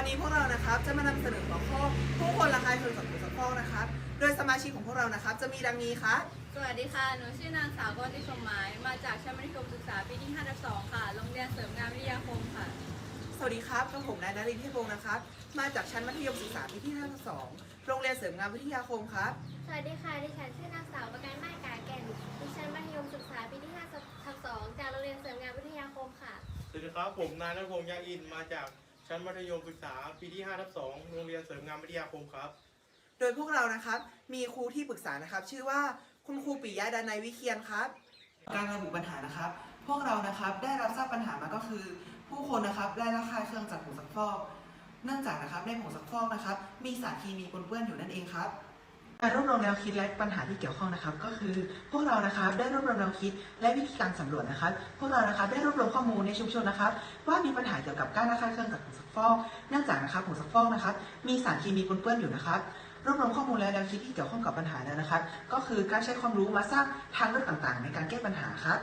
วันนี้พวกเรานะครับจะมานำเสนอหัวข้อผู้คนระคายเคืองจากผงซักฟอกนะครับ โดยสมาชิกของพวกเรานะครับ จะมีดังนี้ครับสวัสดีค่ะ หนูชื่อนางสาวกรติชมหมาย มาจากชั้นมัธยมศึกษาปีที่5ทับ2ค่ะ โรงเรียนเสริมงานวิทยาคมค่ะ สวัสดีครับกับผมนายนรินทร์เทพวงศ์นะครับ มาจากชั้นมัธยมศึกษาปีที่52โรงเรียนเสริมงานวิทยาคมครับ สวัสดีค่ะ ดิฉันชื่อนางสาวประกันมาศกาแก่นดิฉันมัธยมศึกษาปีที่5ทับ2จากโรงเรียนเสริมงานวิทยาคมค่ะ สวัสดีครับ ผมนายนพงษ์ยางอินมาจาก ชั้นมัธยมศึกษาปีที่5ทับ2โรงเรียนเสริมงานวิทยาคมครับ โดยพวกเรานะครับมีครูที่ปรึกษานะครับ ชื่อว่าคุณครูปิยะดานายวิเคียนครับ การระบุปัญหานะครับ พวกเรานะครับได้รับทราบปัญหามาก็คือ ผู้คนนะครับได้ระคายเคืองจากผงซักฟอก เนื่องจากนะครับในผงซักฟอกนะครับ มีสารเคมีปนเปื้อนอยู่นั่นเองครับ การรวบรวมแนวคิดและปัญหาที่เกี่ยวข้องนะครับ ก็คือพวกเรานะครับได้รวบรวมแนวคิดและวิธีการสำรวจนะครับ พวกเรานะครับได้รวบรวมข้อมูลในชุมชนนะครับ ว่ามีปัญหาเกี่ยวกับการระคายเคืองจากผงซักฟอกเนื่องจากนะครับผงซักฟอกนะครับ มีสารเคมีปนเปื้อนอยู่นะครับรวบรวมข้อมูลและแนวคิดที่เกี่ยวข้องกับปัญหาแล้วนะครับ ก็คือการใช้ความรู้มาสร้างทางเลือกต่างๆ ในการแก้ปัญหาครับ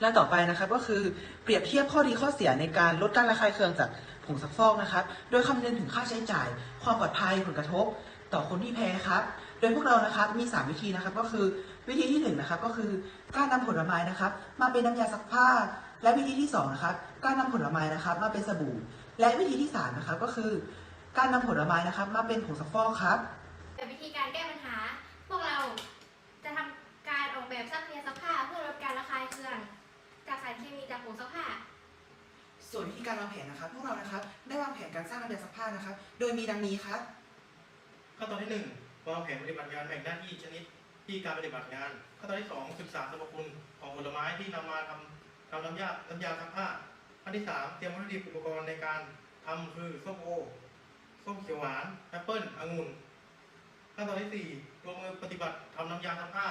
และต่อไปนะครับก็คือเปรียบเทียบข้อดีข้อเสียในการลดการระคายเคืองจากผงซักฟอกนะครับ โดยคำนึงถึงค่าใช้จ่าย ความปลอดภัยผลกระทบ ต่อคนที่แพ้ครับ โดยพวกเรานะครับมี 3 วิธีนะครับก็คือวิธีที่1นะครับก็คือการนำผลไม้นะครับ มาเป็นน้ำยาซักผ้า และวิธีที่2นะครับการนำผลไม้นะครับมาเป็นสบู่ และวิธีที่3นะครับก็คือ การนำผลไม้นะครับมาเป็นผงซักฟอกครับเป็นวิธีการแก้ปัญหา พวกเราจะทำการออกแบบซักเพียซักผ้าเพื่อลดการระคายเคืองจากสารเคมีจากผงซักผ้าส่วนวิธีการวางแผนนะครับ พวกเรานะครับได้วางแผนการสร้างระเบียบซักผ้านะครับ โดยมีดังนี้ครับ ขั้นตอนที่1วางแผนปฏิบัติงานแบ่งหน้าที่ชนิดที่การปฏิบัติงานขั้นตอนที่2ศึกษาสรรพคุณของผลไม้ที่นำมาทำทำน้ำยาน้ำยาซักผ้าขั้นที่3เตรียมวัตถุดิบอุปกรณ์ในการทำคือส้มโอส้มเขียวหวานแอปเปิ้ลองุ่นขั้นตอนที่4ลงมือปฏิบัติทำน้ำยาซักผ้า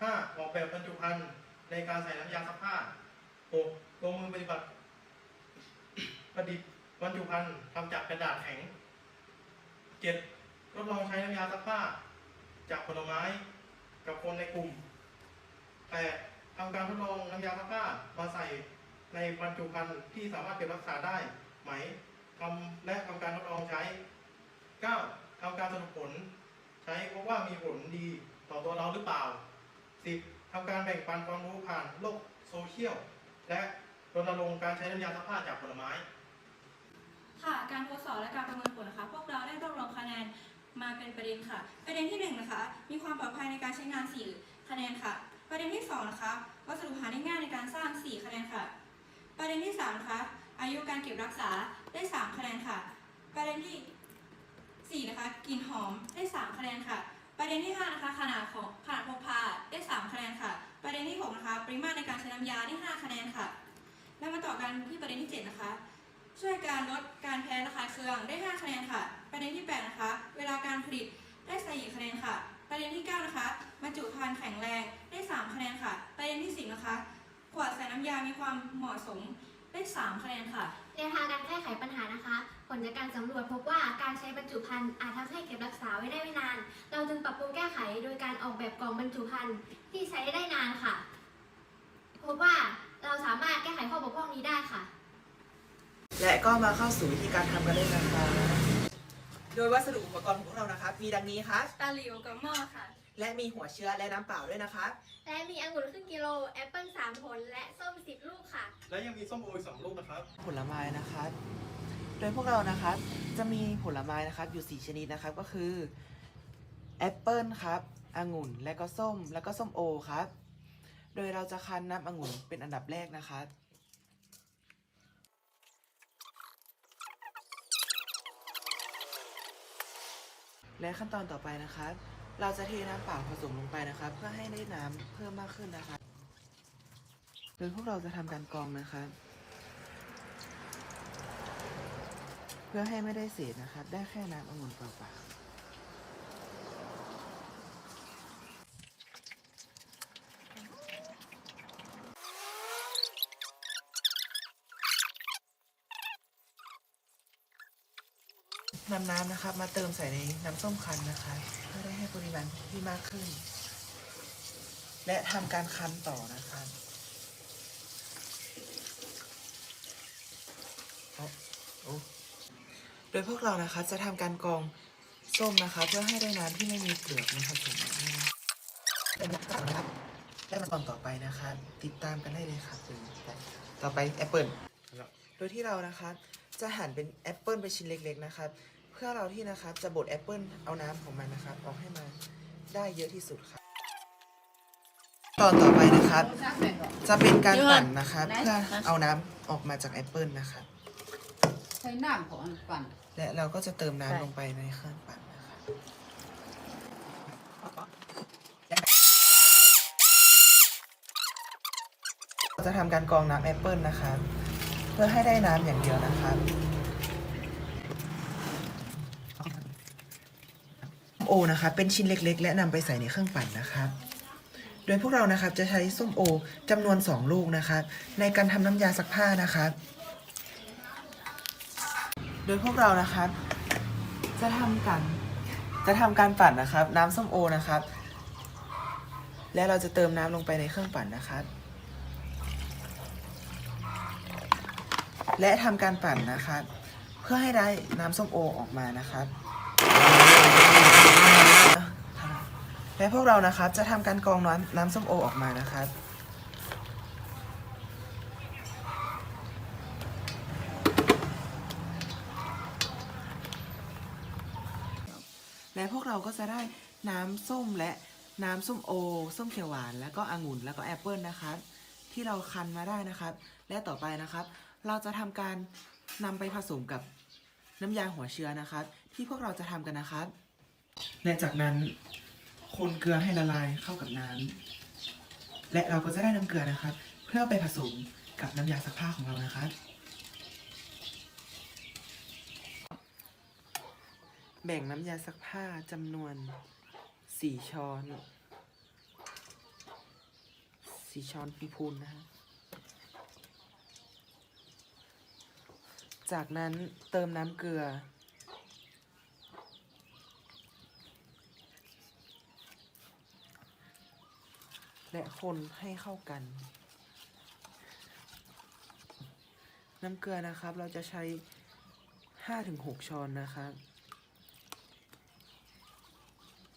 5. ออกแบบบรรจุภัณฑ์ในการใส่น้ำยาซักผ้า 6. ลงมือปฏิบัติประดิษฐ์บรรจุภัณฑ์ทำจากกระดาษแข็ง 7. ทดลองใช้น้ำยาซักผ้า จากผลไม้กับคนในกลุ่ม 8. ทำการทดลองน้ำยาซักผ้ามาใส่ในบรรจุภัณฑ์ที่สามารถเก็บรักษาได้ไหมทำและทำการทดลองใช้ 9. ทำการสรุปผล ใช้พบว่ามีผลดีต่อตัวเราหรือเปล่า 10. ทำการแบ่งปันความรู้ผ่านโลกโซเชียลและรณรงค์การใช้น้ำยาซักผ้าจากผลไม้ ค่ะ การทดสอบและการประเมินผลนะคะ พวกเราได้รวบรวมคะแนน มาเป็นประเด็นค่ะ ประเด็นที่หนึ่งนะคะ มีความปลอดภัยในการใช้งาน 4 คะแนนค่ะ ประเด็นที่สองนะคะ วัสดุหาได้ง่ายในการสร้าง 4 คะแนนค่ะ ประเด็นที่สามนะคะ อายุการเก็บรักษาได้ 3 คะแนนค่ะ ประเด็นที่สี่นะคะ กลิ่นหอมได้ 3 คะแนนค่ะ ประเด็นที่ห้านะคะ ขนาดของขนาดพกพาได้ 3 คะแนนค่ะ ประเด็นที่หกนะคะ ปริมาตรในการใช้น้ำยาได้ 5 คะแนนค่ะ แล้วมาต่อกันที่ประเด็นที่เจ็ดนะคะ ช่วยการลดการแพ้ระคายเคืองได้ 5 คะแนนค่ะ ประเด็นที่ 8 นะคะ เวลาการผลิตได้4คะแนนค่ะ ประเด็นที่ 9 นะคะบรรจุภัณฑ์แข็งแรงได้ 3 คะแนนค่ะ ประเด็นที่ 10 นะคะขวดใส่น้ำยา มีความเหมาะสมได้ 3 คะแนนค่ะ แนวทางการแก้ไขปัญหานะคะ ผลจากการสำรวจพบว่าการใช้บรรจุภัณฑ์อาจทำให้เก็บรักษาไว้ได้ไม่นาน เราจึงปรับปรุงแก้ไขโดยการออกแบบกล่องบรรจุภัณฑ์ที่ใช้ได้นานค่ะ พบว่าเราสามารถแก้ไขข้อบกพร่องนี้ได้ค่ะ และก็มาเข้าสู่วิธีการทำกันเลยนะคะ โดยวัสดุอุปกรณ์ของพวกเรานะครับ มีดังนี้ครับตาหลิวกับหม้อค่ะ และมีหัวเชื้อและน้ำเปล่าด้วยนะครับ และมีองุ่นครึ่งกิโล แอปเปิ้ล3ผล และส้ม10ลูกค่ะ และยังมีส้มโออีกสองลูกนะครับ ผลไม้นะครับ โดยพวกเรานะครับ จะมีผลไม้นะครับอยู่ 4 ชนิดนะครับ ก็คือแอปเปิลครับองุ่น และก็ส้ม และก็ส้มโอครับ โดยเราจะคั้นน้ำองุ่นเป็นอันดับแรกนะครับ และขั้นตอนต่อไปนะครับเราจะเทน้ำเปล่าผสมลงไปนะครับเพื่อให้ได้น้ำเพิ่มมากขึ้นนะคะโดยพวกเราจะทำการกรองนะครับเพื่อให้ไม่ได้เศษนะครับได้แค่น้ำองุ่นเปล่าๆ นำน้ำนะครับ มาเติมใส่ในน้ำส้มคั้นนะคะเพื่อได้ให้ปริมาณที่มากขึ้น และทำการคั้นต่อนะคะโดยพวกเรานะคะจะทำการกรองส้มนะคะ เพื่อให้ได้น้ำที่ไม่มีเปลือกมาผสมเป็นนักข่าวนครับได้มาตอนต่อไปนะคะ ติดตามกันได้เลยค่ะเป็นต่อไปแอปเปิลโดยที่เรานะคะจะหั่นเป็นแอปเปิลเป็นชิ้นเล็ก ๆ นะคะ พื่อเราที่นะครับจะบดแอปเปิลเอาน้ำของมันนะครับ ออกให้มาได้เยอะที่สุดครับตอนต่อไปนะครับ จะเป็นการปั่นนะครับเพื่อเอาน้ำออกมาจากแอปเปิลนะครับใช้น้ำของปั่นและเราก็จะเติมน้ำลงไปในเครื่องปั่นนรัจะทำการกรองน้ำแอปเปิลนะครับ เพื่อให้ได้น้ำอย่างเดียวนะครับ โอนะคะเป็นชิ้นเล็ก ๆ และนำไปใส่ในเครื่องปั่นนะครับ โดยพวกเรานะครับจะใช้ส้มโอจำนวน 2 ลูกนะคะในการทำน้ำยาซักผ้านะคะโดยพวกเรานะครับ จะทำการจะทำการปั่นนะครับ น้ำส้มโอนะครับ และเราจะเติมน้ำลงไปในเครื่องปั่นนะครับ และทำการปั่นนะครับ เพื่อให้ได้น้ำส้มโอออกมานะครับ และพวกเรานะครับจะทำการกรองน้ำน้ำส้มโอออกมานะครับ และพวกเราก็จะได้น้ำส้มและน้ำส้มโอ ส้มเขียวหวาน แล้วก็องุ่นแล้วก็แอปเปิลนะครับ ที่เราคั้นมาได้นะครับ และต่อไปนะครับ เราจะทำการนำไปผสมกับน้ำยาหัวเชื้อนะครับ ที่พวกเราจะทำกันนะครับ และจากนั้น คนเกลือให้ละลายเข้ากับน้ำและเราก็จะได้น้ำเกลือนะครับ เพื่อไปผสมกับน้ำยาซักผ้าของเรานะครับ แบ่งน้ำยาซักผ้าจำนวน 4 ช้อน 4 ช้อนพูนนะฮะจากนั้นเติมน้ำเกลือ และคนให้เข้ากัน น้ำเกลือนะครับเราจะใช้ห้าถึงหกช้อนนะครับ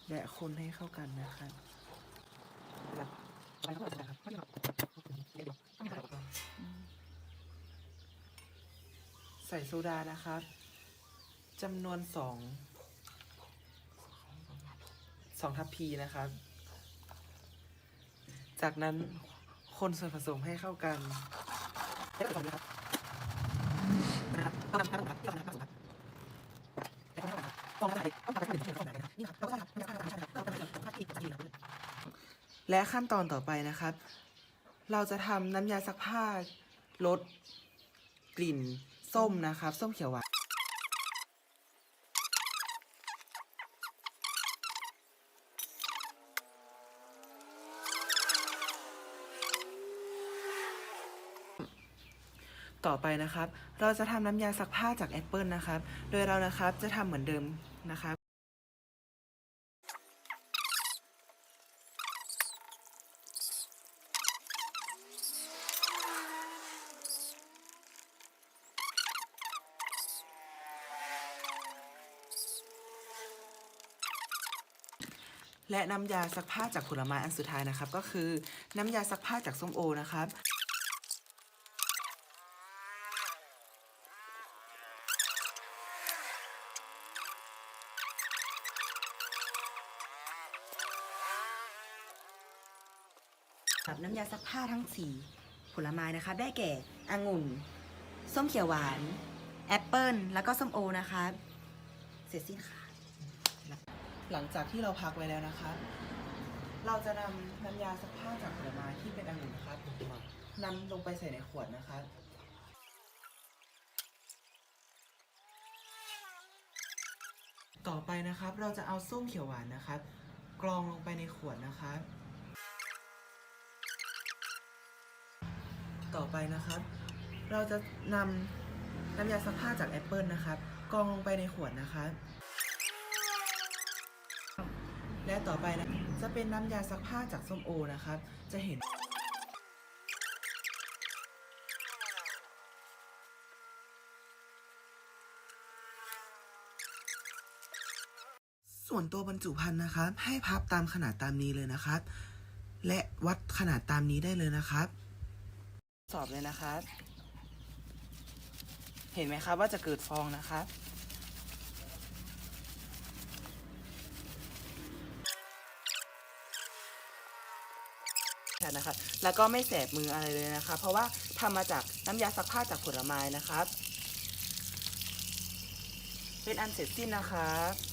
และคนให้เข้ากันนะครับใส่โซดานะครับจำนวนสองสองทัพพีนะครับ จากนั้นคนส่วนผสมให้เข้ากันแล้วก็ผสมนะครับนะครับต้องทำต้องทำต้องทำผสมครับและขั้นตอนต่อไปนะครับ เราจะทำน้ำยาซักผ้าลดกลิ่นส้มนะครับ ส้มเขียวหวาน ต่อไปนะครับ เราจะทำน้ำยาซักผ้าจากแอปเปิลนะครับ โดยเรานะครับจะทำเหมือนเดิมนะครับและน้ำยาซักผ้าจากผลไม้อันสุดท้ายนะครับ ก็คือน้ำยาซักผ้าจากส้มโอนะครับ กับน้ำยาซักผ้าทั้งสีผลไม้นะคะ ได้แก่องุ่น ส้มเขียวหวาน แอปเปิลแล้วก็ส้มโอนะคะ เสร็จสิ้นค่ะ หลังจากที่เราพักไว้แล้วนะครับเราจะนำน้ำยาซักผ้าจากผลไม้ที่เป็นองุ่นนะครับนำลงไปใส่ในขวดนะครับต่อไปนะครับเราจะเอาส้มเขียวหวานนะครับกรองลงไปในขวดนะครับ ต่อไปนะครับ เราจะนำน้ำยาซักผ้าจากแอปเปิลนะครับกองลงไปในขวดนะคะและต่อไปนะจะเป็นน้ำยาซักผ้าจากส้มโอนะครับ จะเห็น ส่วนตัวบรรจุภัณฑ์นะครับ ให้พับตามขนาดตามนี้เลยนะครับ และวัดขนาดตามนี้ได้เลยนะครับ สอบเลยนะครับ เห็นไหมครับว่าจะเกิดฟองนะครับนะครับแล้วก็ไม่แสบมืออะไรเลยนะครับเพราะว่าทำมาจากน้ำยาซักผ้าจากผลไม้นะครับ เป็นอันเสร็จสิ้นนะครับ